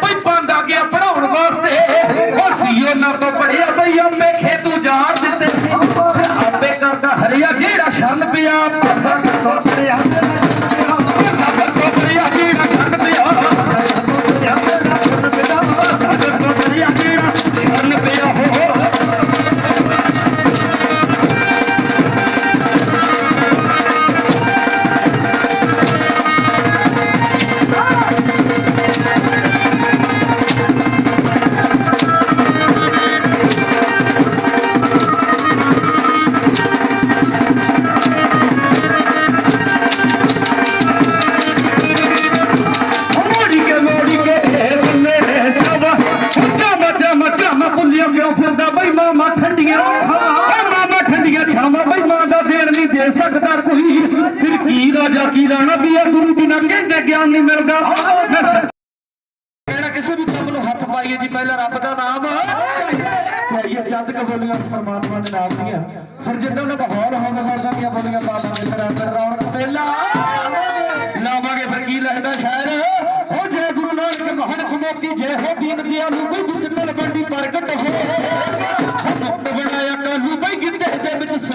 ਭਾਈ ਆਪੇ ਆ ਗਿਆ ਪੜਾਉਣ ਵਾਸਤੇ। ਉਹ ਸੀਓ ਨਾ ਤੋਂ ਪੜਿਆ ਬਈ ਅੰਮੇ ਖੇਤੂ ਜਾਣ ਦਿੱਤੇ। ਆਪੇ ਕਰਦਾ ਹਰਿਆ ਜਿਹੜਾ ਛੰਨ ਪਿਆ ਪਰਦਾ ਤੋਂ ਪੜਿਆ जमजो फिरदा भाई मामा ठंडियाँ मामा ठंडियाँ छावा भाई माँ का देन नहीं दे सकता कोई फिर की राजा की राणा भी गुरु जी ना कहते ज्ञान नहीं मिलता किसी भी प्रभु को हाथ पाइए जी पहला रब का नाम करिए चंद कबोलियाँ परमात्मा के नाम दिया फिर जिदा उन्हें माहौल होगा होगा दिया बोलियाँ बाबा के तरह कर रौनक मेला लावांगे फिर की लगदा शायर हो जय गुरु नानक महान खुदा की जय हो दीन दिया रूपी ਸਾਡੀ ਪ੍ਰਗਟ ਹੋ ਸਭ ਬਣਾਇਆ ਕਾਲੂ ਬਈ ਗਿੱਧੇ ਦੇ ਵਿੱਚ